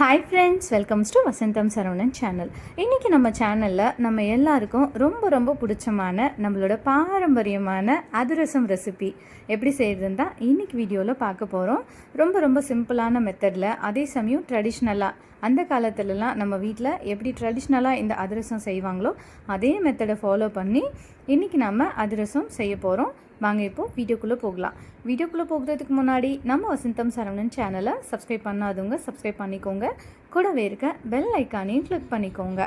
Hi friends welcomes to Vasantham Saravanan channel இன்றைக்கி நம்ம சேனலில் நம்ம எல்லாருக்கும் ரொம்ப ரொம்ப பிடிச்சமான நம்மளோட பாரம்பரியமான அதிரசம் ரெசிபி எப்படி செய்கிறதுன்னு தான் இன்றைக்கி வீடியோவில் பார்க்க போகிறோம் ரொம்ப ரொம்ப சிம்பிளான மெத்தடில் அதே சமயம் ட்ரெடிஷ்னலாக அந்த காலத்துலலாம் நம்ம வீட்டில் எப்படி ட்ரெடிஷ்னலாக இந்த அதிரசம் செய்வாங்களோ அதே மெத்தடை ஃபாலோ பண்ணி இன்றைக்கி நம்ம அதிரசம் செய்ய போகிறோம் வாங்க இப்போது வீடியோக்குள்ளே போகலாம். வீடியோக்குள்ளே போகிறதுக்கு முன்னாடி நம்ம வசந்தம் சரவணன் சேனலை சப்ஸ்கிரைப் பண்ணாதவங்க சப்ஸ்கிரைப் பண்ணிக்கோங்க. கூடவே இருக்க பெல் ஐக்கானையும் கிளிக் பண்ணிக்கோங்க.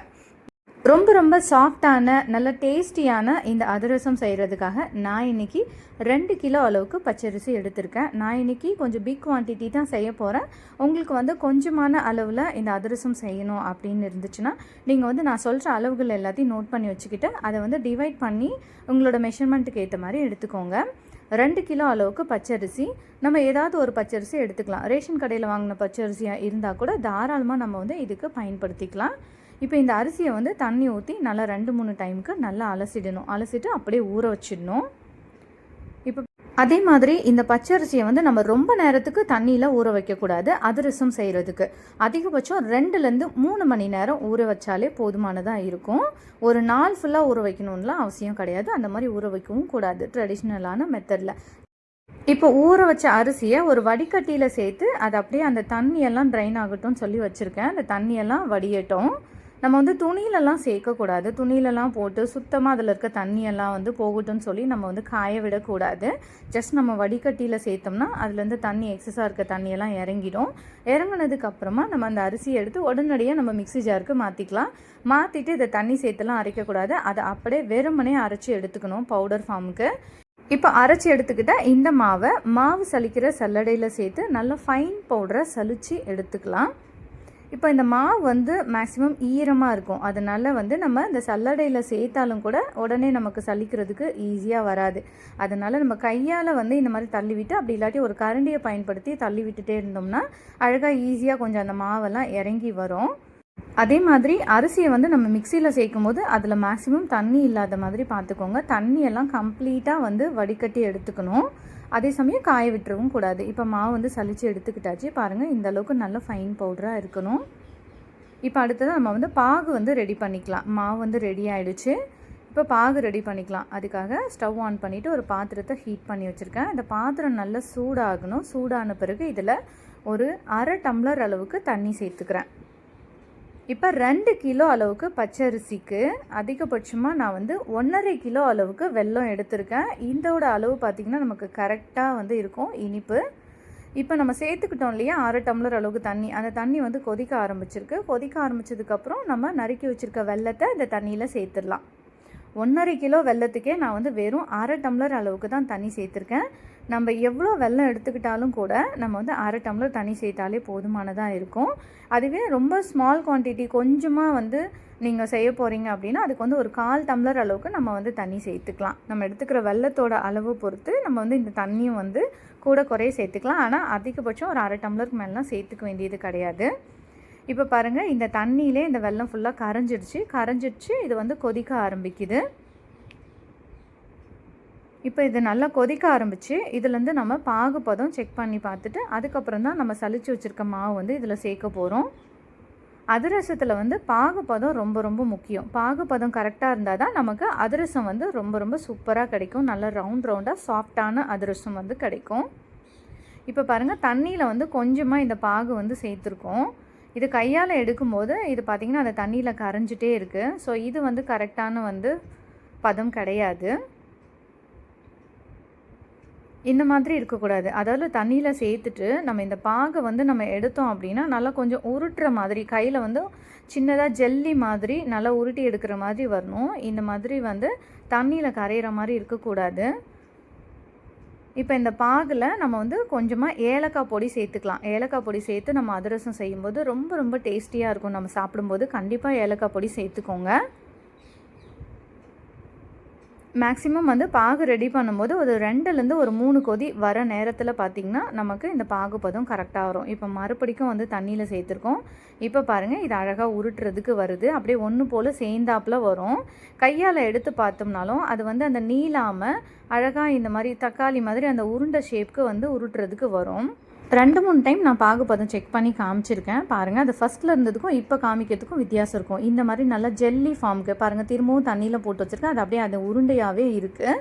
ரொம்ப ரொம்ப சாஃப்டான நல்ல டேஸ்டியான இந்த அதிரசம் செய்கிறதுக்காக நான் இன்னைக்கு ரெண்டு கிலோ அளவுக்கு பச்சரிசி எடுத்திருக்கேன். நான் இன்னைக்கு கொஞ்சம் பிக் குவான்டிட்டி தான் செய்ய போகிறேன் உங்களுக்கு வந்து கொஞ்சமான அளவில் இந்த அதிரசம் செய்யணும் அப்படின்னு இருந்துச்சுன்னா நீங்கள் வந்து நான் சொல்கிற அளவுகள் எல்லாத்தையும் நோட் பண்ணி வச்சுக்கிட்டு அதை வந்து டிவைட் பண்ணி உங்களோட மெஷர்மெண்ட்டுக்கு ஏற்ற மாதிரி எடுத்துக்கோங்க. ரெண்டு கிலோ அளவுக்கு பச்சரிசி. நம்ம ஏதாவது ஒரு பச்சரிசி எடுத்துக்கலாம். ரேஷன் கடையில் வாங்கின பச்சரிசியாக இருந்தால் கூட தாராளமாக நம்ம வந்து இதுக்கு பயன்படுத்திக்கலாம். இப்போ இந்த அரிசியை வந்து தண்ணி ஊற்றி நல்லா ரெண்டு மூணு டைமுக்கு நல்லா அலசிடணும். அலசிட்டு அப்படியே ஊற வச்சிடணும். இப்போ அதே மாதிரி இந்த பச்சரிசியை வந்து நம்ம ரொம்ப நேரத்துக்கு தண்ணியில் ஊற வைக்கக்கூடாது. அதிரசம் செய்கிறதுக்கு அதிகபட்சம் ரெண்டுலேருந்து மூணு மணி நேரம் ஊற வச்சாலே போதுமானதாக இருக்கும். ஒரு நாள் ஃபுல்லாக ஊற வைக்கணும்லாம் அவசியம் கிடையாது. அந்த மாதிரி ஊற வைக்கவும் கூடாது. ட்ரெடிஷ்னலான மெத்தடில் இப்போ ஊற வச்ச அரிசியை ஒரு வடிகட்டியில் சேர்த்து அது அப்படியே அந்த தண்ணியெல்லாம் ட்ரைன் ஆகட்டும்னு சொல்லி வச்சுருக்கேன். அந்த தண்ணியெல்லாம் வடியட்டும். நம்ம வந்து துணியிலலாம் சேர்க்கக்கூடாது. துணியிலலாம் போட்டு சுத்தமாக அதில் இருக்க தண்ணியெல்லாம் வந்து போகட்டும்னு சொல்லி நம்ம வந்து காய விடக்கூடாது. ஜஸ்ட் நம்ம வடிகட்டியில் சேர்த்தோம்னா அதுலேருந்து தண்ணி எக்ஸஸாக இருக்க தண்ணியெல்லாம் இறங்கிடும். இறங்கினதுக்கப்புறமா நம்ம அந்த அரிசியை எடுத்து உடனடியாக நம்ம மிக்ஸி ஜாருக்கு மாற்றிக்கலாம் மாற்றிட்டு இதை தண்ணி சேர்த்துலாம் அரைக்கக்கூடாது. அதை அப்படியே வெறுமனே அரைச்சி எடுத்துக்கணும் பவுடர் ஃபார்முக்கு இப்போ அரைச்சி எடுத்துக்கிட்ட இந்த மாவை மாவு சலிக்கிற சல்லடையில் சேர்த்து நல்லா ஃபைன் பவுடரை சலிச்சு எடுத்துக்கலாம். இப்போ இந்த மாவு வந்து மேக்ஸிமம் ஈரமாக இருக்கும். அதனால் வந்து நம்ம இந்த சல்லடையில் சேர்த்தாலும் கூட உடனே நமக்கு சலிக்கிறதுக்கு ஈஸியாக வராது. அதனால நம்ம கையால் வந்து இந்த மாதிரி தள்ளி விட்டு அப்படி இல்லாட்டி ஒரு கரண்டியை பயன்படுத்தி தள்ளி விட்டுட்டே இருந்தோம்னா அழகாக ஈஸியாக கொஞ்சம் அந்த மாவெல்லாம் இறங்கி வரும். அதே மாதிரி அரிசியை வந்து நம்ம மிக்சியில் சேர்க்கும் போது அதில் மேக்ஸிமம் தண்ணி இல்லாத மாதிரி பார்த்துக்கோங்க. தண்ணியெல்லாம் கம்ப்ளீட்டாக வந்து வடிகட்டி எடுத்துக்கணும். அதே சமயம் காய விட்டுறவும் கூடாது. இப்போ மாவு வந்து சளிச்சு எடுத்துக்கிட்டாச்சு. பாருங்கள் இந்த அளவுக்கு நல்ல ஃபைன் பவுடராக இருக்கணும். இப்போ அடுத்ததாக நம்ம வந்து பாகு வந்து ரெடி பண்ணிக்கலாம். மாவு வந்து ரெடி ஆகிடுச்சு இப்போ பாகு ரெடி பண்ணிக்கலாம். அதுக்காக ஸ்டவ் ஆன் பண்ணிவிட்டு ஒரு பாத்திரத்தை ஹீட் பண்ணி வச்சுருக்கேன். இந்த பாத்திரம் நல்லா சூடாகணும். சூடான பிறகு இதில் ஒரு அரை டம்ளர் அளவுக்கு தண்ணி சேர்த்துக்கிறேன். இப்போ ரெண்டு கிலோ அளவுக்கு பச்சரிசிக்கு அதிகபட்சமாக நான் வந்து ஒன்றரை கிலோ அளவுக்கு வெல்லம் எடுத்திருக்கேன். இதோட அளவு பார்த்திங்கன்னா நமக்கு கரெக்டாக வந்து இருக்கும் இனிப்பு. இப்போ நம்ம சேர்த்துக்கிட்டோம் இல்லையா அரை டம்ளர் அளவுக்கு தண்ணி. அந்த தண்ணி வந்து கொதிக்க ஆரம்பிச்சிருக்கு. கொதிக்க ஆரம்பிச்சதுக்கப்புறம் நம்ம நறுக்கி வச்சுருக்க வெள்ளத்தை இந்த தண்ணியில் சேர்த்துடலாம். ஒன்றரை கிலோ வெள்ளத்துக்கே நான் வந்து வெறும் அரை டம்ளர் அளவுக்கு தான் தண்ணி சேர்த்துருக்கேன். நம்ம எவ்வளோ வெள்ளம் எடுத்துக்கிட்டாலும் கூட நம்ம வந்து அரை டம்ளர் தண்ணி சேர்த்தாலே போதுமானதாக இருக்கும். அதுவே ரொம்ப ஸ்மால் குவான்டிட்டி கொஞ்சமாக வந்து நீங்கள் செய்ய போகிறீங்க அப்படின்னா அதுக்கு வந்து ஒரு கால் டம்ளர் அளவுக்கு நம்ம வந்து தண்ணி சேர்த்துக்கலாம். நம்ம எடுத்துக்கிற வெள்ளத்தோட அளவு பொறுத்து நம்ம வந்து இந்த தண்ணியும் வந்து கூட குறைய சேர்த்துக்கலாம். ஆனால் அதிகபட்சம் ஒரு அரை டம்ளருக்கு மேலாம் சேர்த்துக்க வேண்டியது கிடையாது. இப்போ பாருங்கள் இந்த தண்ணியிலே இந்த வெள்ளம் ஃபுல்லாக கரைஞ்சிடுச்சு. கரைஞ்சிடுச்சு இது வந்து கொதிக்க ஆரம்பிக்குது. இப்போ இது நல்லா கொதிக்க ஆரம்பிச்சு இதுலேருந்து நம்ம பாகுபதம் செக் பண்ணி பார்த்துட்டு அதுக்கப்புறம் தான் நம்ம சளிச்சு வச்சுருக்க மாவு வந்து இதில் சேர்க்க போகிறோம் அதிரசத்தில் வந்து பாகுபதம் ரொம்ப ரொம்ப முக்கியம். பாகுபதம் கரெக்டாக இருந்தால் தான் நமக்கு அதிரசம் வந்து ரொம்ப ரொம்ப சூப்பராக கிடைக்கும். நல்லா ரவுண்ட் ரவுண்டாக சாஃப்டான அதிரசம் வந்து கிடைக்கும். இப்போ பாருங்கள் தண்ணியில் வந்து கொஞ்சமாக இந்த பாகு வந்து சேர்த்துருக்கோம். இது கையால் எடுக்கும்போது இது பார்த்திங்கன்னா அந்த தண்ணியில் கரைஞ்சிட்டே இருக்குது ஸோ இது வந்து கரெக்டான வந்து பதம் கிடையாது. இந்த மாதிரி இருக்கக்கூடாது. அதாவது தண்ணியில் சேர்த்துட்டு நம்ம இந்த பாகை வந்து நம்ம எடுத்தோம் அப்படின்னா நல்லா கொஞ்சம் உருட்டுற மாதிரி கையில் வந்து சின்னதாக ஜெல்லி மாதிரி நல்லா உருட்டி எடுக்கிற மாதிரி வரணும். இந்த மாதிரி வந்து தண்ணியில் கரையிற மாதிரி இருக்கக்கூடாது. இப்போ இந்த பாகில் நம்ம வந்து கொஞ்சமாக ஏலக்காய் பொடி சேர்த்துக்கலாம். ஏலக்காய் பொடி சேர்த்து நம்ம அதிரசம் செய்யும்போது ரொம்ப ரொம்ப டேஸ்டியாக இருக்கும். நம்ம சாப்பிடும்போது கண்டிப்பாக ஏலக்காய் பொடி சேர்த்துக்கோங்க. மேக்ஸிமம் வந்து பாகு ரெடி பண்ணும்போது ஒரு ரெண்டுலேருந்து ஒரு மூணு கொதி வர நேரத்தில் பார்த்திங்கன்னா நமக்கு இந்த பாகு பதம் கரெக்டாக வரும். இப்போ மறுபடிக்கும் வந்து தண்ணியில் சேர்த்துருக்கோம். இப்போ பாருங்கள் இது அழகாக உருட்டுறதுக்கு வருது. அப்படியே ஒன்று போல் சேர்ந்தாப்பில் வரும். கையால் எடுத்து பார்த்தோம்னாலும் அது வந்து அந்த நீளாமல் அழகாக இந்த மாதிரி தக்காளி மாதிரி அந்த உருண்டை ஷேப்க்கு வந்து உருட்டுறதுக்கு வரும். ரெண்டு மூணு டைம் நான் பாகுபதம் செக் பண்ணி காமிச்சிருக்கேன். பாருங்கள் அது ஃபஸ்ட்டில் இருந்ததுக்கும் இப்போ காமிக்கிறதுக்கும் வித்தியாசம் இருக்கும். இந்த மாதிரி நல்லா ஜெல்லி ஃபார்முக்கு பாருங்கள் திரும்பவும் தண்ணியில் போட்டு வச்சுருக்கேன். அது அப்படியே அது உருண்டையாகவே இருக்குது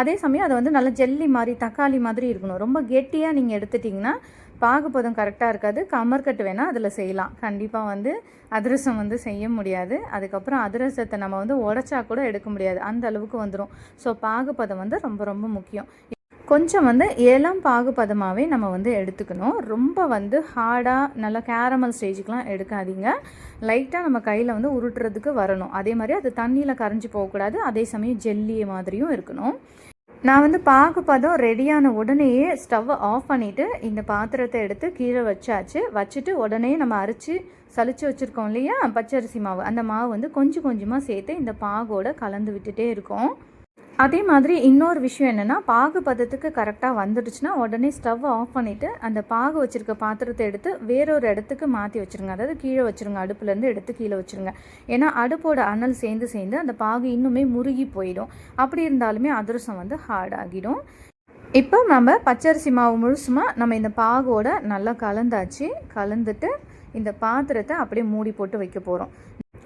அதே சமயம் அது வந்து நல்லா ஜெல்லி மாதிரி தக்காளி மாதிரி இருக்கணும். ரொம்ப கெட்டியாக நீங்கள் எடுத்துட்டிங்கன்னா பாகுபதம் கரெக்டாக இருக்காது. கமர்கட்டு வேணால் அதில் செய்யலாம். கண்டிப்பாக வந்து அதிரசம் வந்து செய்ய முடியாது. அதுக்கப்புறம் அதிரசத்தை நம்ம வந்து உடச்சா கூட எடுக்க முடியாது. அந்த அளவுக்கு வந்துடும் ஸோ பாகுபதம் வந்து ரொம்ப ரொம்ப முக்கியம். கொஞ்சம் வந்து இளம் பாகுபதமாகவே நம்ம வந்து எடுத்துக்கணும். ரொம்ப வந்து ஹார்டாக நல்லா கேரமல் ஸ்டேஜுக்கெலாம் எடுக்காதீங்க. லைட்டாக நம்ம கையில் வந்து உருட்டுறதுக்கு வரணும். அதே மாதிரி அது தண்ணியில் கரைஞ்சி போகக்கூடாது. அதே சமயம் ஜெல்லி மாதிரியும் இருக்கணும். நான் வந்து பாகுபதம் ரெடியான உடனேயே ஸ்டவ்வை ஆஃப் பண்ணிவிட்டு இந்த பாத்திரத்தை எடுத்து கீழே வச்சாச்சு. வச்சுட்டு உடனே நம்ம அரைச்சி சளிச்சு வச்சுருக்கோம் இல்லையா? பச்சரிசி மாவு. அந்த மாவு வந்து கொஞ்சம் கொஞ்சமாக சேர்த்து இந்த பாகோட கலந்து விட்டுட்டே இருக்கோம். அதே மாதிரி இன்னொரு விஷயம் என்னென்னா பாகு பதத்துக்கு கரெக்டாக வந்துடுச்சுன்னா உடனே ஸ்டவ் ஆஃப் பண்ணிவிட்டு அந்த பாகு வச்சுருக்க பாத்திரத்தை எடுத்து வேறொரு இடத்துக்கு மாற்றி வச்சுருங்க. அதாவது கீழே வச்சுருங்க அடுப்புலேருந்து எடுத்து கீழே வச்சுருங்க. ஏன்னா அடுப்போட அனல் சேர்ந்து சேர்ந்து அந்த பாகு இன்னுமே முருகி போயிடும். அப்படி இருந்தாலுமே அதிரசம் வந்து ஹார்ட் ஆகிடும். இப்போ நம்ம பச்சரிசி மாவு முழுசுமாக நம்ம இந்த பாகோட நல்லா கலந்தாச்சு. கலந்துட்டு இந்த பாத்திரத்தை அப்படியே மூடி போட்டு வைக்க போகிறோம்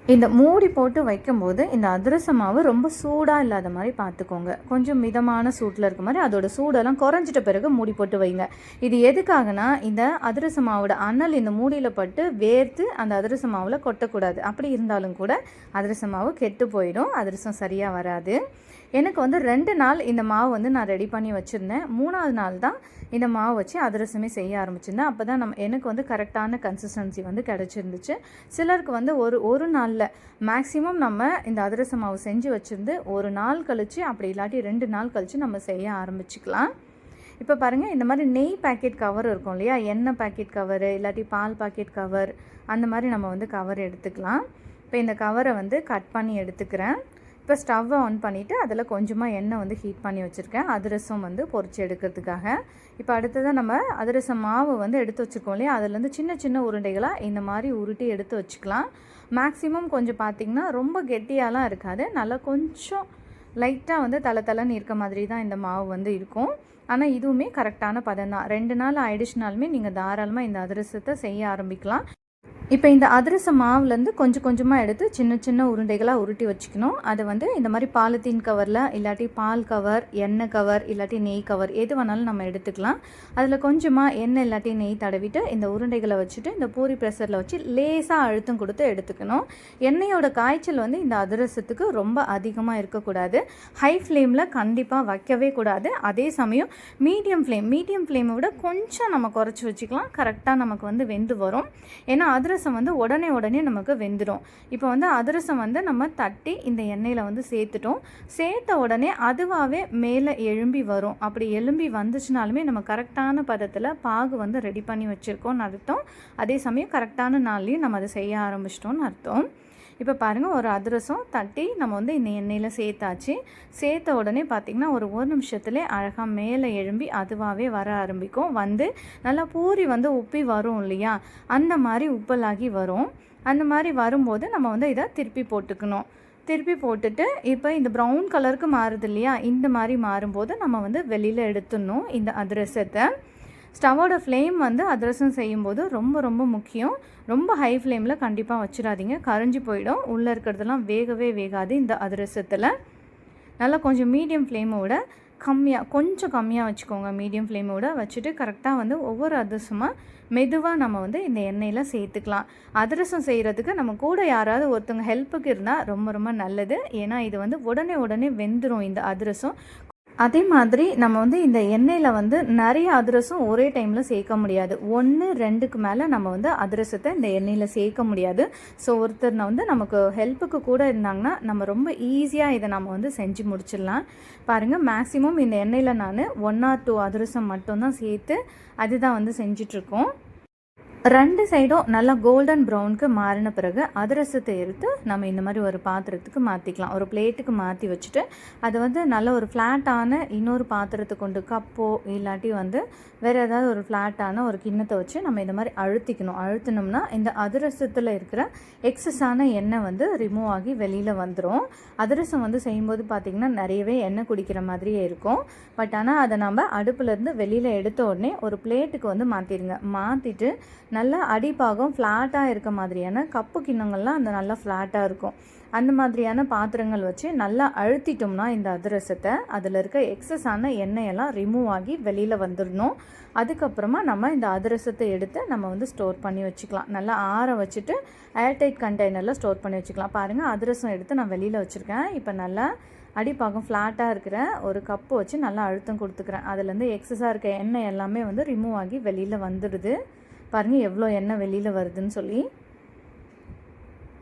இந்த மூடி போட்டு வைக்கும்போது இந்த அதிரச மாவு ரொம்ப சூடாக இல்லாத மாதிரி பார்த்துக்கோங்க கொஞ்சம் மிதமான சூட்டில் இருக்க மாதிரி அதோட சூடெல்லாம் குறைஞ்சிட்ட பிறகு மூடி போட்டு வைங்க. இது எதுக்காகனா இந்த அதிரச மாவோட அனல் இந்த மூடியில் பட்டு வேர்த்து அந்த அதிரச மாவில் கொட்டக்கூடாது. அப்படி இருந்தாலும் கூட அதிரச மாவு கெட்டு போயிடும். அதிரசம் சரியாக வராது. எனக்கு வந்து ரெண்டு நாள் இந்த மாவு வந்து நான் ரெடி பண்ணி வச்சுருந்தேன். மூணாவது நாள் தான் இந்த மாவு வச்சு அதிரசமே செய்ய ஆரம்பிச்சிருந்தேன். அப்போ தான் நம்ம எனக்கு வந்து கரெக்டான கன்சிஸ்டன்சி வந்து கிடச்சிருந்துச்சு. சிலருக்கு வந்து ஒரு ஒரு நாளில் மேக்ஸிமம் நம்ம இந்த அதிரச மாவு செஞ்சு வச்சுருந்து ஒரு நாள் கழித்து அப்படி இல்லாட்டி ரெண்டு நாள் கழித்து நம்ம செய்ய ஆரம்பிச்சுக்கலாம். இப்போ பாருங்கள் இந்த மாதிரி நெய் பேக்கெட் கவர் இருக்கும் இல்லையா? எண்ணெய் பேக்கெட் கவரு இல்லாட்டி பால் பாக்கெட் கவர் அந்த மாதிரி நம்ம வந்து கவர் எடுத்துக்கலாம். இப்போ இந்த கவரை வந்து கட் பண்ணி எடுத்துக்கிறேன். இப்போ ஸ்டவ்வை ஆன் பண்ணிவிட்டு அதில் கொஞ்சமாக எண்ணெய் வந்து ஹீட் பண்ணி வச்சுருக்கேன். அதிரசம் வந்து பொறிச்சு எடுக்கிறதுக்காக. இப்போ அடுத்ததாக நம்ம அதிரசம் மாவு வந்து எடுத்து வச்சுருக்கோம் இல்லையா? அதுலேருந்து சின்ன சின்ன உருண்டைகளாக இந்த மாதிரி உருட்டி எடுத்து வச்சுக்கலாம். மேக்ஸிமம் கொஞ்சம் பார்த்திங்கன்னா ரொம்ப கெட்டியாலாம் இருக்காது. நல்லா கொஞ்சம் லைட்டாக வந்து தலை தலைன்னு இருக்க மாதிரி தான் இந்த மாவு வந்து இருக்கும். ஆனால் இதுவுமே கரெக்டான பதம் தான். ரெண்டு நாள் ஆயிடுச்சுனாலுமே நீங்கள் தாராளமாக இந்த அதிரசத்தை செய்ய ஆரம்பிக்கலாம். இப்போ இந்த அதிரச மாவுலேருந்து கொஞ்சம் கொஞ்சமாக எடுத்து சின்ன சின்ன உருண்டைகளாக உருட்டி வச்சுக்கணும். அதை வந்து இந்த மாதிரி பாலித்தீன் கவரில் இல்லாட்டி பால் கவர் எண்ணெய் கவர் இல்லாட்டி நெய் கவர் எது வேணாலும் நம்ம எடுத்துக்கலாம். அதில் கொஞ்சமாக எண்ணெய் இல்லாட்டி நெய் தடவிட்டு இந்த உருண்டைகளை வச்சுட்டு இந்த பூரி ப்ரெஷரில் வச்சு லேசாக அழுத்தம் கொடுத்து எடுத்துக்கணும். எண்ணெயோட காய்ச்சல் வந்து இந்த அதிரசத்துக்கு ரொம்ப அதிகமாக இருக்கக்கூடாது. ஹை ஃப்ளேமில் கண்டிப்பாக வைக்கவே கூடாது. அதே சமயம் மீடியம் ஃப்ளேம் மீடியம் ஃப்ளேமை விட கொஞ்சம் நம்ம குறைச்சி வச்சுக்கலாம். கரெக்டாக நமக்கு வந்து வெந்து வரும். ஏன்னா அதிரசம் அதிரசம் வந்து உடனே உடனே நமக்கு வெந்துடும் இப்போ வந்து அதிரசம் வந்து நம்ம தட்டி இந்த எண்ணெயில் வந்து சேர்த்துட்டோம். சேர்த்த உடனே அதுவாகவே மேலே எழும்பி வரும். அப்படி எழும்பி வந்துச்சுனாலுமே நம்ம கரெக்டான பதத்தில் பாகு வந்து ரெடி பண்ணி வச்சுருக்கோம்னு அர்த்தம். அதே சமயம் கரெக்டான நாள்லேயும் நம்ம அதை செய்ய ஆரம்பிச்சிட்டோம்னு அர்த்தம். இப்போ பாருங்கள் ஒரு அதிரசம் தட்டி நம்ம வந்து இந்த எண்ணெயில் சேர்த்தாச்சு. சேர்த்த உடனே பார்த்திங்கன்னா ஒரு ஒரு நிமிஷத்துலேயே அழகாக மேலே எழும்பி அதுவாகவே வர ஆரம்பிக்கும். வந்து நல்லா பூரி வந்து உப்பி வரும் இல்லையா? அந்த மாதிரி உப்பலாகி வரும். அந்த மாதிரி வரும்போது நம்ம வந்து இதை திருப்பி போட்டுக்கணும். திருப்பி போட்டுட்டு இப்போ இந்த ப்ரௌன் கலருக்கு மாறுது இல்லையா? இந்த மாதிரி மாறும்போது நம்ம வந்து வெளியில் எடுத்துடணும் இந்த அதிரசத்தை. ஸ்டவோட ஃப்ளேம் வந்து அதிரசம் செய்யும்போது ரொம்ப ரொம்ப முக்கியம். ரொம்ப ஹை ஃப்ளேமில் கண்டிப்பாக வச்சிடாதீங்க. கரைஞ்சி போயிடும். உள்ளே இருக்கிறதெல்லாம் வேகவே வேகாது இந்த அதிரசத்தில். நல்லா கொஞ்சம் மீடியம் ஃப்ளேமோட கம்மியாக கொஞ்சம் கம்மியாக வச்சுக்கோங்க. மீடியம் ஃப்ளேமோட வச்சுட்டு கரெக்டாக வந்து ஒவ்வொரு அதிரசமாக மெதுவாக நம்ம வந்து இந்த எண்ணெயில் சேர்த்துக்கலாம். அதிரசம் செய்கிறதுக்கு நம்ம கூட யாராவது ஒருத்தவங்க ஹெல்ப்புக்கு இருந்தால் ரொம்ப ரொம்ப நல்லது. ஏன்னா இது வந்து உடனே உடனே வெந்துடும் இந்த அதிரசம். அதே மாதிரி நம்ம வந்து இந்த எண்ணெயில் வந்து நிறைய அதிரசம் ஒரே டைமில் சேர்க்க முடியாது. ஒன்று ரெண்டுக்கு மேலே நம்ம வந்து அதிரசத்தை இந்த எண்ணெயில் சேர்க்க முடியாது. ஸோ ஒருத்தர் வந்து நமக்கு ஹெல்ப்புக்கு கூட இருந்தாங்கன்னா நம்ம ரொம்ப ஈஸியாக இதை நம்ம வந்து செஞ்சு முடிச்சிடலாம். பாருங்கள் மேக்ஸிமம் இந்த எண்ணெயில் நான் ஒன் ஆர் டூ அதிரசம் மட்டும்தான் சேர்த்து அதுதான் வந்து செஞ்சிட்ருக்கோம் ரெண்டு சைடும் நல்லா கோல்டன் ப்ரௌனுக்கு மாறின பிறகு அதிரசத்தை எடுத்து நம்ம இந்த மாதிரி ஒரு பாத்திரத்துக்கு மாற்றிக்கலாம் ஒரு பிளேட்டுக்கு மாற்றி வச்சுட்டு அதை வந்து நல்ல ஒரு ஃப்ளாட்டான இன்னொரு பாத்திரத்தை கொண்டு கப்போ இல்லாட்டி வந்து வேறு ஏதாவது ஒரு ஃப்ளாட்டான ஒரு கிண்ணத்தை வச்சு நம்ம இந்த மாதிரி அழுத்திக்கணும். அழுத்தினோம்னா இந்த அதிரசத்தில் இருக்கிற எக்ஸஸான எண்ணெய் வந்து ரிமூவ் ஆகி வெளியில் வந்துடும் அதிரசம் வந்து செய்யும்போது பார்த்திங்கன்னா நிறையவே எண்ணெய் குடிக்கிற மாதிரியே இருக்கும். பட் ஆனால் அதை நம்ம அடுப்புலேருந்து வெளியில் எடுத்த உடனே ஒரு பிளேட்டுக்கு வந்து மாற்றிடுங்க மாற்றிட்டு நல்லா அடிப்பாகம் ஃப்ளாட்டாக இருக்க மாதிரியான கப்பு கிண்ணங்கள்லாம் அந்த நல்லா ஃப்ளாட்டாக இருக்கும். அந்த மாதிரியான பாத்திரங்கள் வச்சு நல்லா அழுத்திட்டோம்னா இந்த அதிரசத்தை அதில் இருக்க எக்ஸஸான எண்ணெயெல்லாம் ரிமூவ் ஆகி வெளியில் வந்துடணும். அதுக்கப்புறமா நம்ம இந்த அதிரசத்தை எடுத்து நம்ம வந்து ஸ்டோர் பண்ணி வச்சுக்கலாம். நல்லா ஆற வச்சுட்டு ஏர்டைட் கண்டெய்னரில் ஸ்டோர் பண்ணி வச்சுக்கலாம். பாருங்கள் அதிரசம் எடுத்து நான் வெளியில் வச்சுருக்கேன். இப்போ நல்லா அடிப்பாகம் ஃப்ளாட்டாக இருக்கிற ஒரு கப்பு வச்சு நல்லா அழுத்தம் கொடுத்துக்கிறேன். அதுலேருந்து எக்ஸஸாக இருக்க எண்ணெய் எல்லாமே வந்து ரிமூவ் ஆகி வெளியில் வந்துடுது. பாருங்கள் எவ்வளோ எண்ணெய் வெளியில் வருதுன்னு சொல்லி.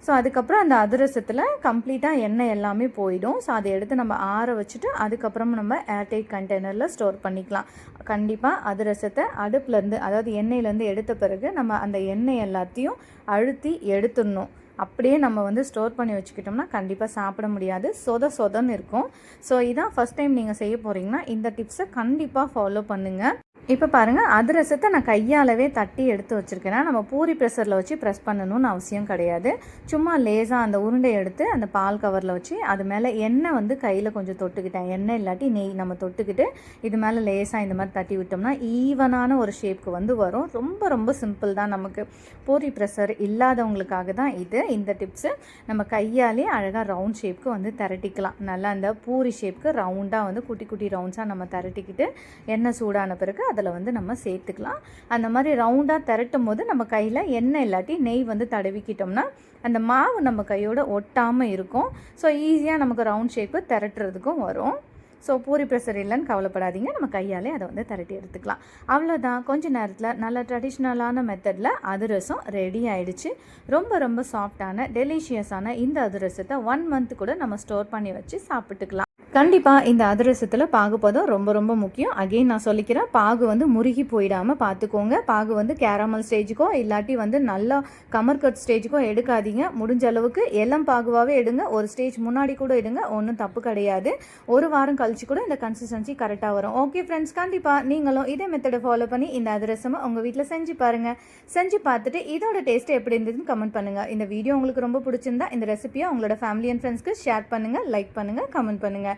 ஸோ அதுக்கப்புறம் அந்த அதிரசத்தில் கம்ப்ளீட்டாக எண்ணெய் எல்லாமே போயிடும். ஸோ அதை எடுத்து நம்ம ஆற வச்சுட்டு அதுக்கப்புறம் நம்ம ஏர்டைட் கண்டெய்னரில் ஸ்டோர் பண்ணிக்கலாம். கண்டிப்பாக அதிரசத்தை அடுப்புலேருந்து அதாவது எண்ணெயிலேருந்து எடுத்த பிறகு நம்ம அந்த எண்ணெய் எல்லாத்தையும் அழுத்தி எடுத்துடணும். அப்படியே நம்ம வந்து ஸ்டோர் பண்ணி வச்சுக்கிட்டோம்னா கண்டிப்பாக சாப்பிட முடியாது. சொத சொதன்னு இருக்கும். ஸோ இதான் ஃபஸ்ட் டைம் நீங்கள் செய்ய போகிறீங்கன்னா இந்த டிப்ஸை கண்டிப்பாக ஃபாலோ பண்ணுங்கள் இப்போ பாருங்கள் அதிரசத்தை நான் கையாலவே தட்டி எடுத்து வச்சுருக்கேன். நம்ம பூரி ப்ரெஷரில் வச்சு ப்ரெஸ் பண்ணணும்னு அவசியம் கிடையாது. சும்மா லேசாக அந்த உருண்டை எடுத்து அந்த பால் கவரில் வச்சு அது மேலே எண்ணெய் வந்து கையில் கொஞ்சம் தொட்டுக்கிட்டேன். எண்ணெய் இல்லாட்டி நெய் நம்ம தொட்டுக்கிட்டு இது மேலே லேசாக இந்த மாதிரி தட்டி விட்டோம்னா ஈவனான ஒரு ஷேப்க்கு வந்து வரும். ரொம்ப ரொம்ப சிம்பிள் தான் நமக்கு. பூரி ப்ரெஷர் இல்லாதவங்களுக்காக தான் இது. இந்த டிப்ஸு நம்ம கையாலே அழகாக ரவுண்ட் ஷேப்க்கு வந்து திரட்டிக்கலாம். நல்லா அந்த பூரி ஷேப்க்கு ரவுண்டாக வந்து குட்டி குட்டி ரவுண்ட்ஸாக நம்ம திரட்டிக்கிட்டு எண்ணெய் சூடான பிறகு அதில் வந்து நம்ம சேர்த்துக்கலாம். அந்த மாதிரி ரவுண்டாக திரட்டும் போது நம்ம கையில் எண்ணெய் இல்லாட்டி நெய் வந்து தடவிக்கிட்டோம்னா அந்த மாவு நம்ம கையோட ஒட்டாமல் இருக்கும். ஸோ ஈஸியாக நமக்கு ரவுண்ட் ஷேப்பு திரட்டுறதுக்கும் வரும். ஸோ பூரி ப்ரெஷர் இல்லைன்னு கவலைப்படாதீங்க. நம்ம கையாலே அதை வந்து திரட்டி எடுத்துக்கலாம். அவ்வளோதான் கொஞ்ச நேரத்தில் நல்ல ட்ரெடிஷ்னலான மெத்தடில் அதிரசம் ரெடி ஆயிடுச்சு. ரொம்ப ரொம்ப சாஃப்டான டெலிஷியஸான இந்த அதிரசத்தை ஒன் மந்த் கூட நம்ம ஸ்டோர் பண்ணி வச்சு சாப்பிட்டுக்கலாம். கண்டிப்பாக இந்த அதிரசத்தில் பாகு பதம் ரொம்ப ரொம்ப முக்கியம். அகெயின் நான் சொல்லிக்கிறேன் பாகு வந்து முருகி போயிடாமல் பார்த்துக்கோங்க பாகு வந்து கேரமல் ஸ்டேஜுக்கோ இல்லாட்டி வந்து நல்லா கமர் கட் ஸ்டேஜுக்கோ எடுக்காதீங்க. முடிஞ்ச அளவுக்கு எல்லாம் பாகுவாகவே எடுங்க. ஒரு ஸ்டேஜ் முன்னாடி கூட எடுங்க ஒன்றும் தப்பு கிடையாது. ஒரு வாரம் கழிச்சு கூட இந்த கன்சிஸ்டன்சி கரெக்டாக வரும். ஓகே ஃப்ரெண்ட்ஸ் கண்டிப்பாக நீங்களும் இதே மெத்தடை ஃபாலோ பண்ணி இந்த அதிரசமாக உங்கள் வீட்டில் செஞ்சு பாருங்கள் செஞ்சு பார்த்துட்டு இதோட டேஸ்ட் எப்படி இருந்ததுன்னு கமெண்ட் பண்ணுங்கள் இந்த வீடியோ உங்களுக்கு ரொம்ப பிடிச்சிருந்தா இந்த ரெசிபியை உங்களோட ஃபேமிலி அண்ட் ஃப்ரெண்ட்ஸ்க்கு ஷேர் பண்ணுங்கள் லைக் பண்ணுங்கள் கமெண்ட் பண்ணுங்கள்